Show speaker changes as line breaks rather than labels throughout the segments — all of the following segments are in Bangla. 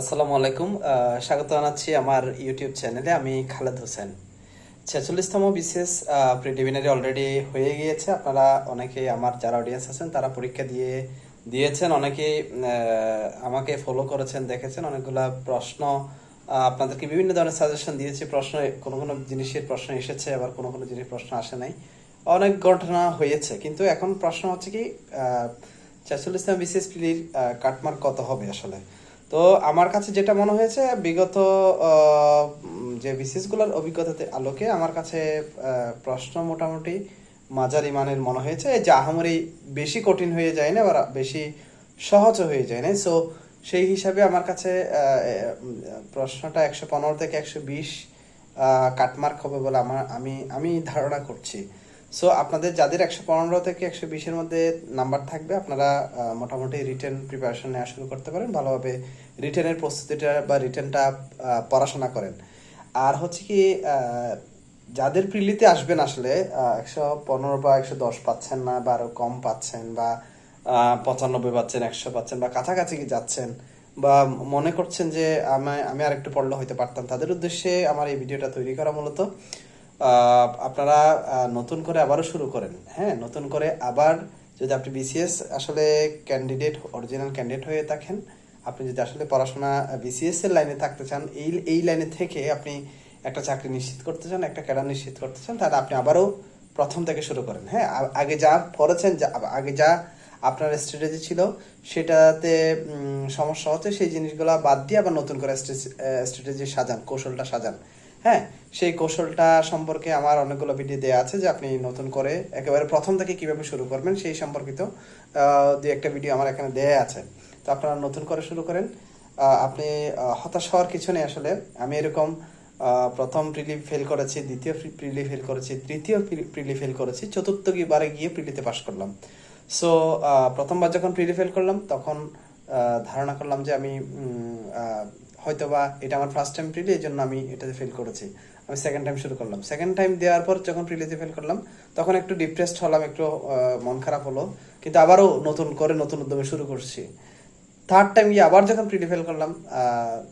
আসসালামু আলাইকুম। স্বাগত জানাচ্ছি আমার ইউটিউব চ্যানেলে আমি খালেদ হোসেন। ছেচল্লিশতম বিশেষ প্রিলিমিনারি অলরেডি হয়ে গিয়েছে। আপনারা অনেকে আমার, যারা অডিয়েন্স আছেন, তারা পরীক্ষা দিয়ে দিয়েছেন। অনেকে আমাকে ফলো করেছেন, দেখেছেন। অনেকগুলা প্রশ্ন আপনাদেরকে বিভিন্ন ধরনের সাজেশন দিয়েছি। প্রশ্ন, কোনো কোনো জিনিসের প্রশ্ন এসেছে, আবার কোনো কোনো জিনিস প্রশ্ন আসে নাই। অনেক ঘটনা হয়েছে। কিন্তু এখন প্রশ্ন হচ্ছে কি ছেচল্লিশতম বিশেষ প্রিলির কাটমার্ক কত হবে আসলে? তো আমার কাছে যেটা মনে হয়েছে, বিগত যে বিসিএসগুলোর অভিজ্ঞতাতে আলোকে আমার কাছে প্রশ্ন মোটামুটি মাঝারি মানের মনে হয়েছে। যে আহামরি বেশি কঠিন হয়ে যায় না, বা বেশি সহজ হয়ে যায় না। সো সেই হিসাবে আমার কাছে প্রশ্নটা একশো পনেরো থেকে একশো বিশ কাটমার্ক হবে বলে আমার, আমি আমি ধারণা করছি। সো আপনাদের যাদের একশো পনেরো থেকে একশো বিশের মধ্যে নাম্বার থাকবে, আপনারা মোটামুটি রিটেন প্রিপারেশন নেওয়া শুরু করতে পারেন, ভালোভাবে রিটেনের প্রস্তুতিটা বা রিটেনটা পড়াশোনা করেন। আর হচ্ছে কি যাদের প্রিলিতে আসবেন আসলে একশো পনেরো বা একশো দশ পাচ্ছেন না বা আরও কম পাচ্ছেন বা পঁচানব্বই পাচ্ছেন, একশো পাচ্ছেন বা কাছাকাছি যাচ্ছেন বা মনে করছেন যে, আমি আমি আরেকটু পড়লে হইতে পারতাম, তাদের উদ্দেশ্যে আমার এই ভিডিওটা তৈরি করা মূলত। আপনারা নতুন করে আবারও শুরু করেন। হ্যাঁ নতুন করে আবার যদি আপনি বিসিএস আসলে ক্যান্ডিডেট অরিজিনাল ক্যান্ডিডেট হয়ে থাকেন, আপনি যদি আসলে পড়াশোনা বিসিএস এর লাইনে থাকতে চান, এই এই লাইনে থেকে আপনি একটা চাকরি নিশ্চিত করতে চান, একটা ক্যাডার নিশ্চিত করতে চান, তাহলে আপনি আবারও প্রথম থেকে শুরু করেন। হ্যাঁ আগে যা পড়েছেন আগে যা আপনার স্ট্র্যাটেজি ছিল, সেটাতে সমস্যা হচ্ছে, সেই জিনিসগুলো বাদ দিয়ে আবার নতুন করে স্ট্র্যাটেজি সাজান, কৌশলটা সাজান। হ্যাঁ সেই কৌশলটা সম্পর্কে আমার অনেকগুলো ভিডিও দেওয়া আছে যে আপনি নতুন করে একেবারে প্রথম থেকে কীভাবে শুরু করবেন সেই সম্পর্কিত দুই একটা ভিডিও আমার এখানে দেয়া আছে। তো আপনারা নতুন করে শুরু করেন। আপনি হতাশ হওয়ার কিছু নেই আসলে। আমি এরকম প্রথম প্রিলি ফেল করেছি, দ্বিতীয় প্রিলি ফেল করেছি, তৃতীয় প্রিলি ফেল করেছি, চতুর্থ বারে গিয়ে প্রিলিতে পাশ করলাম। সো প্রথমবার যখন প্রিলি ফেল করলাম, তখন ধারণা করলাম যে আমি উম, আহ, হয়তোবা এটা আমার ফার্স্ট টাইম প্রিলি এই জন্য আমি এটাতে ফেল করেছি। আমি সেকেন্ড টাইম শুরু করলাম। সেকেন্ড টাইম দেওয়ার পর যখন প্রিলিতে ফেল করলাম তখন একটু ডিপ্রেসড হলাম একটু মন খারাপ হলো। কিন্তু আবারও নতুন করে নতুন উদ্যমে শুরু করছি। থার্ড টাইম গিয়ে আবার যখন প্রিলি ফেল করলাম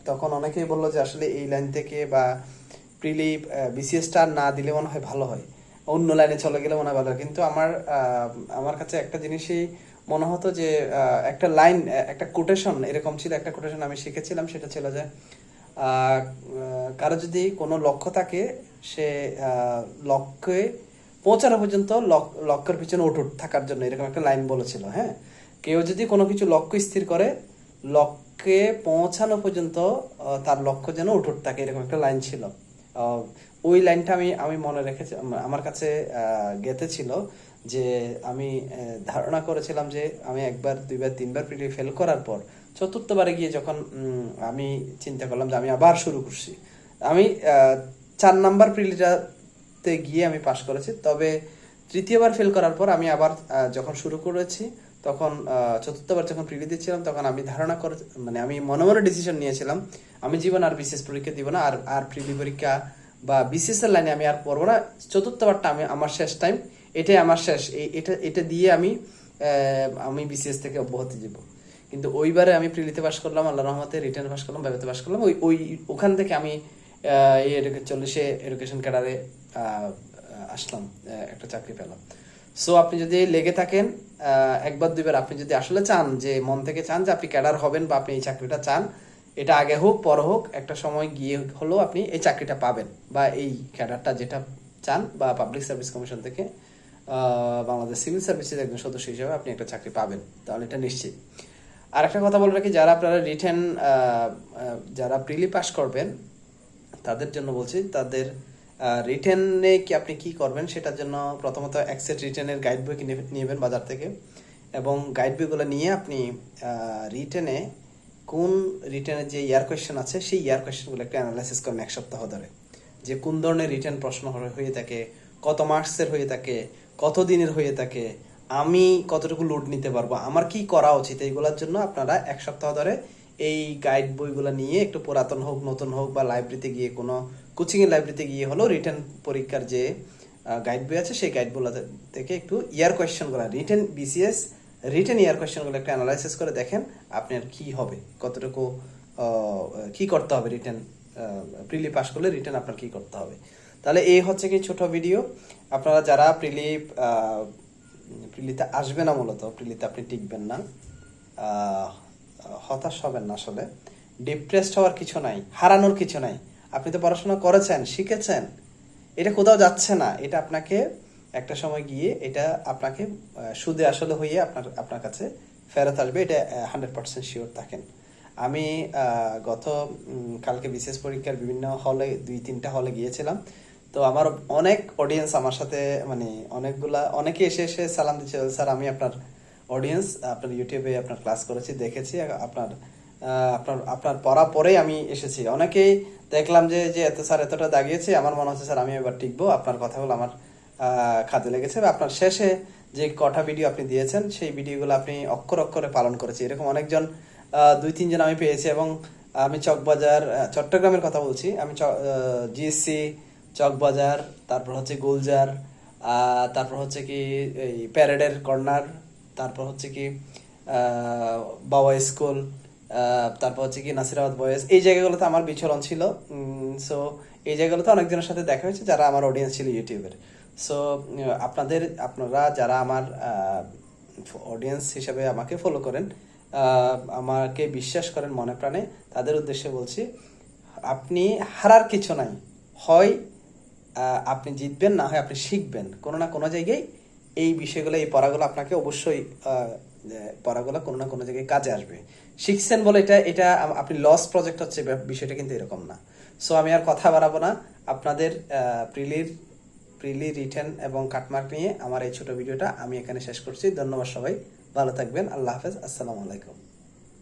তখন অনেকেই বলল যে আসলে এই লাইন থেকে বা প্রিলি বিসিএসটা না দিলে মনে হয় ভালো হয়। অন্য লাইনে চলে গেলে মনে হয় ভালো হয়। কিন্তু আমার আমার কাছে একটা জিনিসই মনে হতো যে একটা লাইন, একটা কোটেশন, এরকম ছিল একটা কোটেশন আমি শিখেছিলাম, সেটা ছিল যে কারও যদি কোনো লক্ষ্য থাকে, সে লক্ষ্যে পৌঁছানো পর্যন্ত লক- লক্ষ্যের পিছনে অটুট থাকার জন্য, এরকম একটা লাইন বলেছিল হ্যাঁ? কেউ যদি কোনো কিছু লক্ষ্য স্থির করে, লক্ষ্যে পৌঁছানো পর্যন্ত তার লক্ষ্য যেন অটুট থাকে, এরকম একটা লাইন ছিল। ওই লাইনটা আমি আমি মনে রেখেছি, আমার কাছে গেঁথে ছিল যে আমি ধারণা করেছিলাম যে আমি একবার, দুইবার, তিনবার প্রিলি ফেল করার পর চতুর্থবারে গিয়ে যখন আমি চিন্তা করলাম যে আমি আবার শুরু করছি। আমি চার নাম্বার প্রিলিটাতে গিয়ে আমি পাশ করেছি, তবে তৃতীয়বার ফেল করার পর আমি আবার যখন শুরু করেছি, তখন চতুর্থবার যখন প্রিলি দিচ্ছিলাম, তখন আমি ধারণা করে মানে আমি মনে মনে ডিসিশন নিয়েছিলাম, আমি জীবন আর বিশেষ পরীক্ষা দিব না, আর আর প্রিলি পরীক্ষা বা বিশেষ এর লাইনে আমি আর পড়ব না। চতুর্থবারটা আমি, আমার শেষ টাইম এটাই আমার শেষ। এটা এটা দিয়ে আমি আমি বিসিএস থেকে অব্যাহতি দিব। কিন্তু ওইবারে আমি প্রিলিতে পাশ করলাম আল্লাহ রহমতে রিটার্ন পাশ করলাম বাইবেতে পাশ করলাম। ওই ওই ওখান থেকে আমি এই চল্লিশে এডুকেশন ক্যাডারে আসলাম একটা চাকরি পেলাম। সো আপনি যদি লেগে থাকেন একবার দুইবার, আপনি যদি আসলে চান যে, মন থেকে চান যে আপনি ক্যাডার হবেন বা আপনি এই চাকরিটা চান, এটা আগে হোক, পর হোক, একটা সময় গিয়ে হলেও আপনি এই চাকরিটা পাবেন বা এই ক্যাডারটা যেটা চান বা পাবলিক সার্ভিস কমিশন থেকে বাংলাদেশ সিভিল সার্ভিসের একজন সদস্য হিসেবে আপনি একটা চাকরি পাবেন, তাহলে এটা নিশ্চিত। আর একটা কথা বলে রাখি, যারা আপনারা রিটেন যারা প্রিলি পাস করবেন, তাদের জন্য বলছি, তাদের রিটেনে কি আপনি কি করবেন সেটার জন্য প্রথমত অ্যাক্সেট রিটেনের গাইড বই কিনে নেবেন বাজার থেকে এবং গাইড বইগুলো নিয়ে আপনি রিটেনে কোন রিটেনের যে ইয়ার কোয়েশ্চেন আছে, সেই ইয়ার কোয়েশ্চেনগুলো একটু অ্যানালাইসিস করবেন এক সপ্তাহ ধরে। যে কোন ধরনের রিটেন প্রশ্ন হয়ে থাকে, কত মার্কসের হয়ে থাকে কত দিনের হয়ে থাকে, আমি কতটুকু লোড নিতে পারব, আমার কি করা উচিত, এইগুলোর জন্য আপনারা এক সপ্তাহ ধরে এই গাইড বইগুলো নিয়ে একটু পুরাতন হোক, নতুন হোক বা লাইব্রেরিতে গিয়ে কোনো কোচিং এর লাইব্রেরিতে গিয়ে হলেও রিটার্ন পরীক্ষার যে গাইড বই আছে, সেই গাইড বইগুলো থেকে একটু ইয়ার কোয়েশ্চেনগুলো রিটেন বিসিএস রিটার্ন ইয়ার কোয়েশ্চেনগুলো একটু অ্যানালাইসিস করে দেখেন আপনার কি হবে, কতটুকু কি করতে হবে রিটার্ন প্রিলি পাস করলে রিটার্ন আপনার কি করতে হবে। তাহলে এই হচ্ছে কি ছোট ভিডিও আপনারা যারা প্রিলি প্রিলিতে আসবে না মূলত, প্রিলিতে আপনি টিকবেন না। হতাশ হবেন না আসলে। ডিপ্রেসড হওয়ার কিছু নাই, হারানোর কিছু নাই। আপনি তো পড়াশোনা করেছেন, শিখেছেন। এটা কোথাও যাচ্ছে না। এটা আপনাকে একটা সময় গিয়ে এটা আপনাকে সুদে আসলে হয়ে আপনার আপনার কাছে ফেরত আসবে। এটা হান্ড্রেড পার্সেন্ট শিওর থাকেন। আমি গত কালকে বিশেষ পরীক্ষার বিভিন্ন হলে দুই তিনটা হলে গিয়েছিলাম। তো আমার অনেক অডিয়েন্স আমার সাথে মানে অনেকগুলা, অনেকে এসে এসে সালাম দিচ্ছে, স্যার, আমি আপনার অডিয়েন্স আপনার ইউটিউবে আপনার ক্লাস করেছি, দেখেছি আপনার আপনার আপনার পড়া পরেই আমি এসেছি। অনেকেই দেখলাম যে যে এত, স্যার, এতটা দাগিয়েছে, আমার মনে হচ্ছে, স্যার, আমি এবার টিকবো, আপনার কথাগুলো আমার খাতে লেগেছে। আপনার শেষে যে কটা ভিডিও আপনি দিয়েছেন, সেই ভিডিওগুলো আপনি অক্ষর অক্ষরে পালন করেছি। এরকম অনেকজন দুই, তিনজন আমি পেয়েছি এবং আমি চকবাজার চট্টগ্রামের কথা বলছি। আমি জিএসসি চকবাজার, তারপর হচ্ছে গুলজার তারপর হচ্ছে কি এই প্যারেডের কর্নার, তারপর হচ্ছে কি বাবা স্কুল তারপর হচ্ছে কি নাসিরাবাদ বয়েস এই জায়গাগুলোতে আমার বিচরণ ছিল। সো এই জায়গাগুলোতে অনেকজনের সাথে দেখা হয়েছে যারা আমার অডিয়েন্স ছিল ইউটিউবের। সো আপনাদের, আপনারা যারা আমার অডিয়েন্স হিসেবে আমাকে ফলো করেন আমাকে বিশ্বাস করেন মনে প্রাণে, তাদের উদ্দেশ্যে বলছি, আপনি হারার কিছু নাই। হয় আপনি জিতবেন, না হয় আপনি শিখবেন। কোনো না কোনো জায়গায় এই বিষয়গুলো, এই পড়াগুলো আপনাকে অবশ্যই পড়াগুলো কোনো না কোনো জায়গায় কাজে আসবে। শিখছেন বলে এটা এটা আপনি লস প্রজেক্ট হচ্ছে বিষয়টা কিন্তু এরকম না। সো আমি আর কথা বাড়াবো না। আপনাদের প্রিলির প্রিলি রিটেন এবং কাটমার্ক নিয়ে আমার এই ছোট ভিডিওটা আমি এখানে শেষ করছি। ধন্যবাদ সবাই। ভালো থাকবেন। আল্লাহ হাফেজ। আসসালামু আলাইকুম।